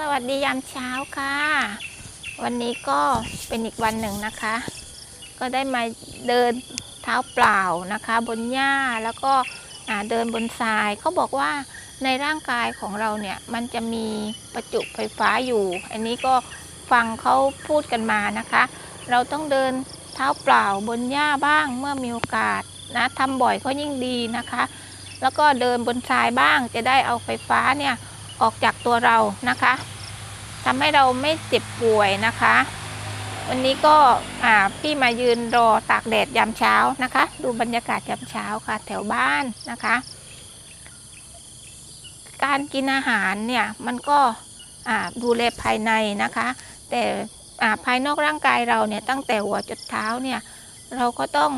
สวัสดียามเช้าค่ะ วันนี้ก็เป็นอีกวันหนึ่งนะคะ ก็ได้มาเดินเท้าเปล่านะคะ บนหญ้าแล้วก็เดินบนทรายเขาบอกว่าในร่างกายของเราเนี่ยมันจะมีประจุไฟฟ้าอยู่ อันนี้ก็ฟังเขาพูดกันมานะคะ เราต้องเดินเท้าเปล่าบนหญ้าบ้างเมื่อมีโอกาสนะทำบ่อยก็ยิ่งดีนะคะ แล้วก็เดินบนทรายบ้างจะได้เอาไฟฟ้าเนี่ย ออกจากตัวเรานะคะทำให้เราไม่เจ็บป่วยนะคะ วันนี้ก็พี่มายืนรอตากแดดยามเช้านะคะ ดูบรรยากาศยามเช้าค่ะ แถวบ้านนะคะ การกินอาหารเนี่ยมันก็ดูแลภายในนะคะ แต่ภายนอกร่างกายเราเนี่ยตั้งแต่หัวจดเท้าเนี่ยเราก็ต้อง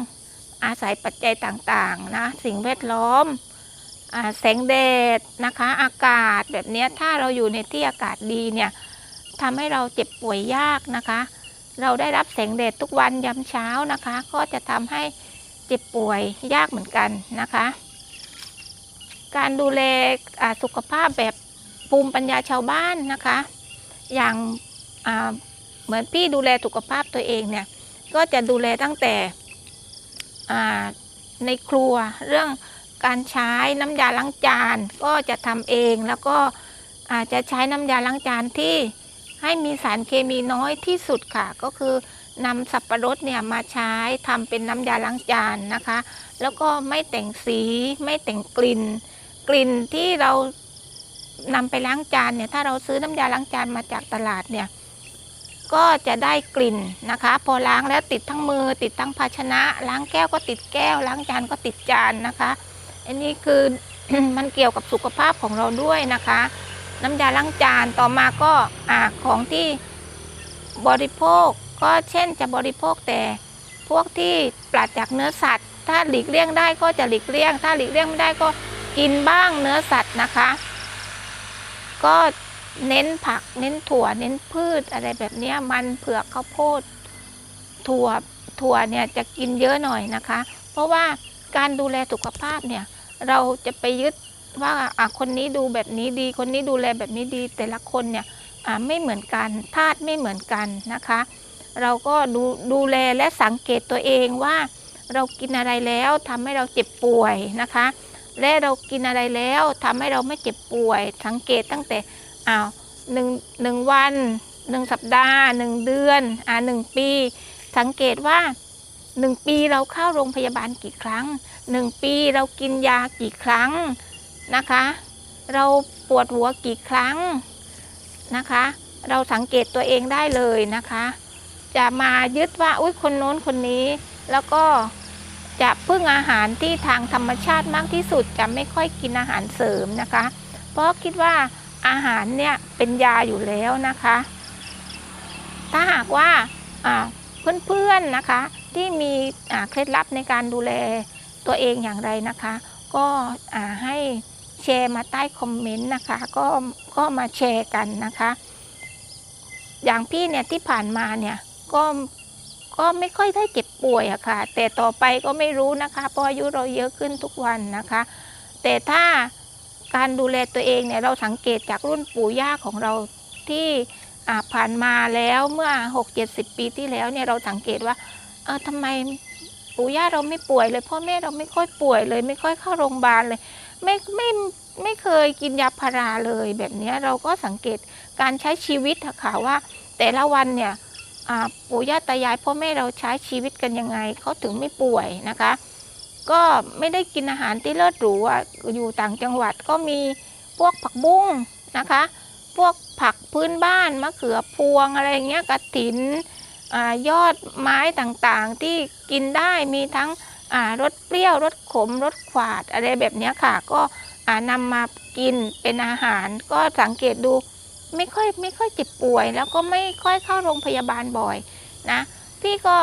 อาศัยปัจจัยต่างๆนะสิ่งแวดล้อม แสงแดดนะคะ อากาศแบบนี้ถ้าเราอยู่ในที่อากาศดีเนี่ยทำให้เราเจ็บป่วยยากนะคะ เราได้รับแสงแดดทุกวันยามเช้านะคะ ก็จะทำให้เจ็บป่วยยากเหมือนกันนะคะ การดูแลสุขภาพแบบภูมิปัญญาชาวบ้านนะคะ อย่างาเหมือนพี่ดูแลสุขภาพตัวเองเนี่ยก็จะดูแลตั้งแต่ในครัวเรื่อง การใช้น้ำยาล้างจานก็จะทำเองแล้วก็อาจจะใช้น้ำยาล้างจานที่ให้มีสารเคมีน้อยที่สุดค่ะ ก็คือนำสับปะรดเนี่ยมาใช้ทำเป็นน้ำยาล้างจานนะคะ แล้วก็ไม่แต่งสีไม่แต่งกลิ่น กลิ่นที่เรานำไปล้างจานเนี่ยถ้าเราซื้อน้ำยาล้างจานมาจากตลาดเนี่ยก็จะได้กลิ่นนะคะ พอล้างแล้วติดทั้งมือติดทั้งภาชนะ ล้างแก้วก็ติดแก้ว ล้างจานก็ติดจานนะคะ อันนี้คือมันเกี่ยวกับสุขภาพของเราด้วยนะคะ น้ำยาล้างจานต่อมาก็อ่าของที่บริโภคก็เช่นจะบริโภคแต่พวกที่ปราศจากเนื้อสัตว์ ถ้าหลีกเลี่ยงได้ก็จะหลีกเลี่ยง ถ้าหลีกเลี่ยงไม่ได้ก็กินบ้างเนื้อสัตว์นะคะ ก็เน้นผักเน้นถั่วเน้นพืชอะไรแบบนี้มันเผือกข้าวโพด ถั่วถั่วเนี่ยจะกินเยอะหน่อยนะคะ เพราะว่าการดูแลสุขภาพเนี่ย เราจะไปยึดว่าอะคนนี้ดูแบบนี้ดี คนนี้ดูแลแบบนี้ดี แต่ละคนเนี่ยอะไม่เหมือนกันธาตุไม่เหมือนกันนะคะ เราก็ดูดูแลและสังเกตตัวเองว่าเรากินอะไรแล้วทำให้เราเจ็บป่วยนะคะ และเรากินอะไรแล้วทำให้เราไม่เจ็บป่วย สังเกตตั้งแต่อ้าวหนึ่งหนึ่งวันหนึ่งสัปดาห์หนึ่งเดือนอ่าหนึ่งปี สังเกตว่าหนึ่งปีเราเข้าโรงพยาบาลกี่ครั้ง หนึ่งปีเรากินยากี่ครั้งนะคะ เราปวดหัวกี่ครั้งนะคะ เราสังเกตตัวเองได้เลยนะคะ จะมายึดว่าอุ้ยคนโน้นคนนี้ แล้วก็จะพึ่งอาหารที่ทางธรรมชาติมากที่สุดจะไม่ค่อยกินอาหารเสริมนะคะ เพราะคิดว่าอาหารเนี่ยเป็นยาอยู่แล้วนะคะ ถ้าหากว่าเพื่อนๆนะคะที่มีเคล็ดลับในการดูแล ตัวเองอย่างไรนะคะ ก็ให้แชร์มาใต้คอมเมนต์นะคะ ก็ก็มาแชร์กันนะคะ อย่างพี่เนี่ยที่ผ่านมาเนี่ยก็ก็ไม่ค่อยได้เจ็บป่วยอะค่ะ แต่ต่อไปก็ไม่รู้นะคะ เพราะอายุเราเยอะขึ้นทุกวันนะคะ แต่ถ้าการดูแลตัวเองเนี่ยเราสังเกตจากรุ่นปู่ย่าของเราที่ผ่านมาแล้วเมื่อ 6-70 ปีที่แล้วเนี่ยเราสังเกตว่าเออทำไม ปู่ย่าเราไม่ป่วยเลยพ่อแม่เราไม่ค่อยป่วยเลย ไม่ค่อยเข้าโรงพยาบาลเลย ไม่ไม่ไม่เคยกินยาพาราเลยแบบนี้เราก็สังเกตการใช้ชีวิตค่ะว่า แต่ละวันเนี่ยปู่ย่าตายายพ่อแม่เราใช้ชีวิตกันยังไงเขาถึงไม่ป่วยนะคะ ก็ไม่ได้กินอาหารที่เลิศหรูอะอยู่ต่างจังหวัดก็มีพวกผักบุ้งนะคะ พวกผักพื้นบ้านมะเขือพวงอะไรเงี้ยกระถิน อยอดไม้ต่างๆที่กินได้มีทั้งรสเปรี้ยวรสขมรสขวาดอะไรแบบนี้ค่ะ ก็นำมากินเป็นอาหารก็สังเกตดูไม่ค่อยไม่ค่อยเจ็บป่วย แล้วก็ไม่ค่อยเข้าโรงพยาบาลบ่อยนะพี่ก็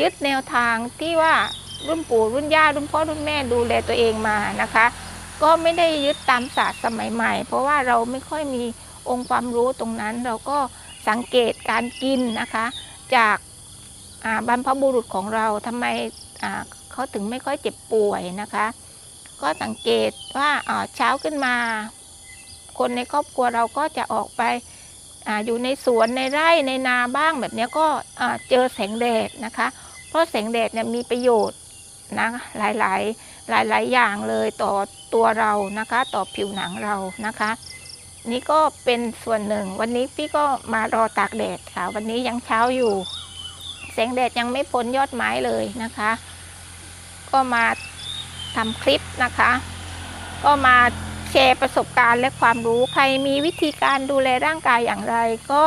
ยึดแนวทางที่ว่ารุ่นปู่รุ่นย่ารุ่นพ่อรุ่นแม่ดูแลตัวเองมานะคะ ก็ไม่ได้ยึดตามศาสตร์สมัยใหม่ เพราะว่าเราไม่ค่อยมีองค์ความรู้ตรงนั้น เราก็สังเกตการกินนะคะ จากบรรพบุรุษของเราทำไมเขาถึงไม่ค่อยเจ็บป่วยนะคะ ก็สังเกตว่าเช้าขึ้นมา คนในครอบครัวเราก็จะออกไปออยู่ในสวนในไร่ในนาบ้างแบบนี้ก็เจอแสงแดดนะคะ เพราะแสงแดดเนี่ยมีประโยชน์นะหลายๆหลายๆอย่างเลยต่อตัวเรานะคะ ต่อผิวหนังเรานะคะ นี่ก็เป็นส่วนหนึ่ง วันนี้พี่ก็มารอตากแดดค่ะ วันนี้ยังเช้าอยู่ แสงแดดยังไม่พ้นยอดไม้เลยนะคะ ก็มาทำคลิปนะคะ ก็มาแชร์ประสบการณ์และความรู้ใครมีวิธีการดูแลร่างกายอย่างไร ก็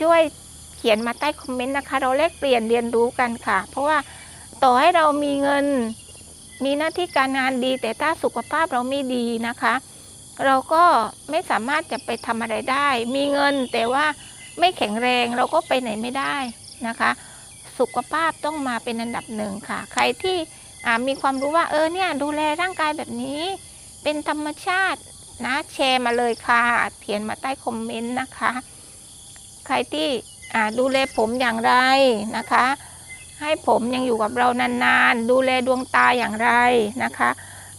ช่วยเขียนมาใต้คอมเมนต์นะคะ เราแลกเปลี่ยนเรียนรู้กันค่ะ เพราะว่าต่อให้เรามีเงินมีหน้าที่การงานดี แต่ถ้าสุขภาพเราไม่ดีนะคะ เราก็ไม่สามารถจะไปทำอะไรได้ มีเงินแต่ว่าไม่แข็งแรงเราก็ไปไหนไม่ได้นะคะ สุขภาพต้องมาเป็นอันดับหนึ่งค่ะ ใครที่มีความรู้ว่าเออเนี่ยดูแลร่างกายแบบนี้ เป็นธรรมชาตินะแชร์มาเลยค่ะเขียนมาใต้คอมเมนต์นะคะ ใครที่ดูแลผมอย่างไรนะคะ ให้ผมยังอยู่กับเรานานๆ ดูแลดวงตาอย่างไรนะคะ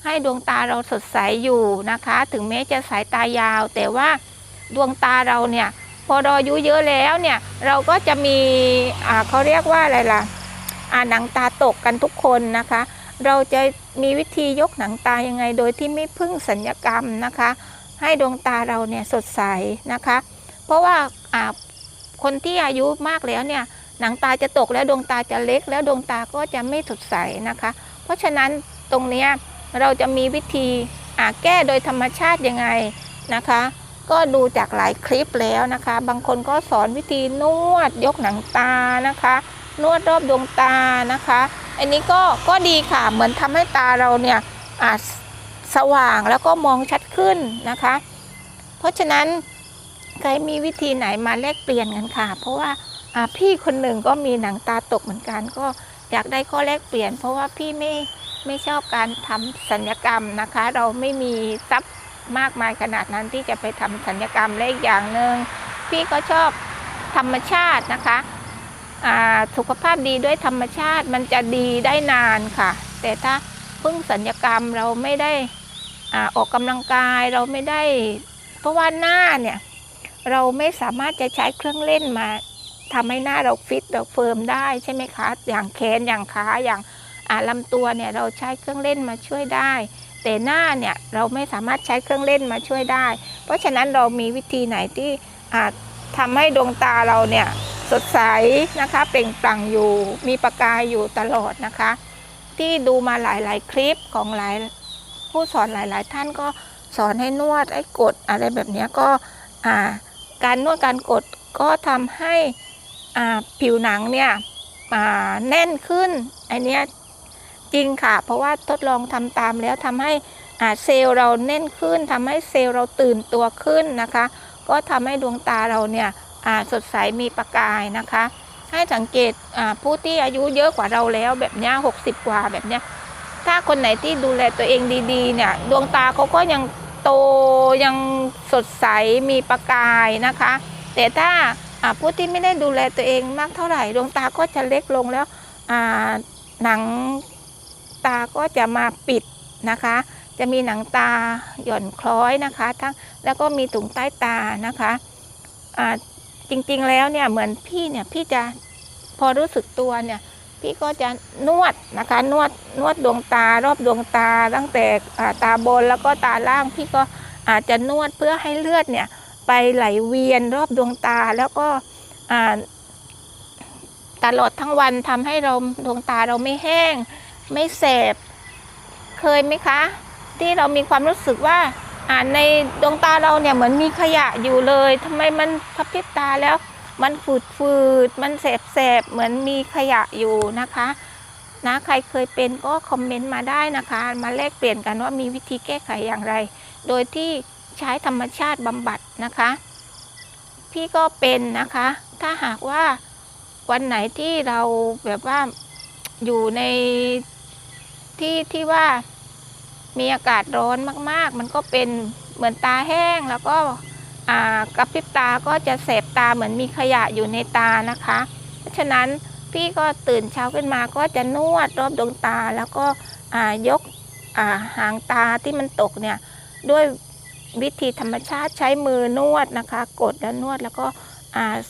ให้ดวงตาเราสดใสอยู่นะคะ ถึงแม้จะสายตายาว แต่ว่าดวงตาเราเนี่ยพอเราอายุเยอะแล้วเนี่ยเราก็จะมีอ่าเขาเรียกว่าอะไรล่ะอ่าหนังตาตกกันทุกคนนะคะ เราจะมีวิธียกหนังตายังไง โดยที่ไม่พึ่งสัญญกรรมนะคะ ให้ดวงตาเราเนี่ยสดใสนะคะ เพราะว่าอ่าคนที่อายุมากแล้วเนี่ยหนังตาจะตกแล้วดวงตาจะเล็ก แล้วดวงตาก็จะไม่สดใสนะคะ เพราะฉะนั้นตรงเนี้ย เราจะมีวิธีแก้โดยธรรมชาติยังไงนะคะ ก็ดูจากหลายคลิปแล้วนะคะ บางคนก็สอนวิธีนวดยกหนังตานะคะ นวดรอบดวงตานะคะ อันนี้ก็ก็ดีค่ะเหมือนทำให้ตาเราเนี่ยสว่างแล้วก็มองชัดขึ้นนะคะ เพราะฉะนั้นใครมีวิธีไหนมาแลกเปลี่ยนกันค่ะ เพราะว่าอ่าพี่คนหนึ่งก็มีหนังตาตกเหมือนกันก็อยากได้ข้อแลกเปลี่ยน เพราะว่าพี่ไม่ ไม่ชอบการทำสัญญกรรมนะคะ เราไม่มีทรัพย์มากมายขนาดนั้นที่จะไปทำสัญญกรรมและอีกอย่างหนึ่งพี่ก็ชอบธรรมชาตินะคะสุขภาพดีด้วยธรรมชาติมันจะดีได้นานค่ะ แต่ถ้าพึ่งสัญญกรรมเราไม่ได้อออกกำลังกายเราไม่ได้ เพราะว่าหน้าเนี่ยเราไม่สามารถจะใช้เครื่องเล่นมาทำให้หน้าเราฟิตเราเฟิร์มได้ใช่ไหมคะ อย่างแขนอย่างขาอย่าง ลำตัวเนี่ยเราใช้เครื่องเล่นมาช่วยได้ แต่หน้าเนี่ยเราไม่สามารถใช้เครื่องเล่นมาช่วยได้ เพราะฉะนั้นเรามีวิธีไหนที่อาจทำให้ดวงตาเราเนี่ยสดใสนะคะเปล่งปลั่งอยู่มีประกายอยู่ตลอดนะคะ ที่ดูมาหลาย ๆ คลิปของหลายผู้สอนหลาย ๆ ท่านก็สอนให้นวดให้กดอะไรแบบนี้ก็การนวดการกดก็ทำให้ผิวหนังเนี่ยแน่นขึ้นอันนี้ จริงค่ะ เพราะว่าทดลองทำตามแล้วทำให้อาเซลล์เราแน่นขึ้นทำให้เซลล์เราตื่นตัวขึ้นนะคะ ก็ทำให้ดวงตาเราเนี่ยสดใสมีประกายนะคะ ให้สังเกตผู้ที่อายุเยอะกว่าเราแล้วแบบนี้หกสิบกว่าแบบนี้ถ้าคนไหนที่ดูแลตัวเองดีๆเนี่ยดวงตาเขาก็ยังโตยังสดใสมีประกายนะคะ แต่ถ้าผู้ที่ไม่ได้ดูแลตัวเองมากเท่าไหร่ดวงตาก็จะเล็กลงแล้วหนัง ตาก็จะมาปิดนะคะ จะมีหนังตาหย่อนคล้อยนะคะทั้งแล้วก็มีถุงใต้ตานะคะจริงๆแล้วเนี่ยเหมือนพี่เนี่ยพี่จะพอรู้สึกตัวเนี่ยพี่ก็จะนวดนะคะนวดนวดดวงตารอบดวงตาตั้งแต่ตาบนแล้วก็ตาล่างพี่ก็อาจจะนวดเพื่อให้เลือดเนี่ยไปไหลเวียนรอบดวงตาแล้วก็ตลอดทั้งวันทำให้เราดวงตาเราไม่แห้ง ไม่แสบเคยไหมคะ ที่เรามีความรู้สึกว่าอ่านในดวงตาเราเนี่ยเหมือนมีขยะอยู่เลยทำไมมันกระพริบตาแล้ว มันฝืดฝืดมันแสบแสบเหมือนมีขยะอยู่นะคะนะใครเคยเป็นก็คอมเมนต์มาได้นะคะ มาแลกเปลี่ยนกันว่ามีวิธีแก้ไขอย่างไร โดยที่ใช้ธรรมชาติบำบัดนะคะ พี่ก็เป็นนะคะ ถ้าหากว่าวันไหนที่เราแบบว่าอยู่ใน ที่ที่ว่ามีอากาศร้อนมาก ๆ มันก็เป็นเหมือนตาแห้งแล้วก็กระพริบตาก็จะแสบตาเหมือนมีขยะอยู่ในตานะคะ เพราะฉะนั้นพี่ก็ตื่นเช้าขึ้นมาก็จะนวดรอบดวงตาแล้วก็ยกาหางตาที่มันตกเนี่ยด้วยวิธีธรรมชาติใช้มือนวดนะคะ กดแล้วนวดแล้วก็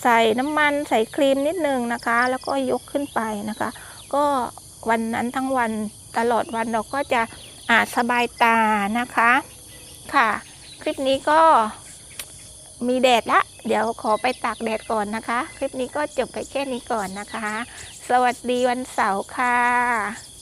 ใส่น้ำมันใส่ครีมนิดนึงนะคะ แล้วก็ยกขึ้นไปนะคะ ก็วันนั้นทั้งวัน ตลอดวันเราก็จะอ่าสบายตานะคะค่ะ คลิปนี้ก็มีแดดละ เดี๋ยวขอไปตากแดดก่อนนะคะ คลิปนี้ก็จบไปแค่นี้ก่อนนะคะ สวัสดีวันเสาร์ค่ะ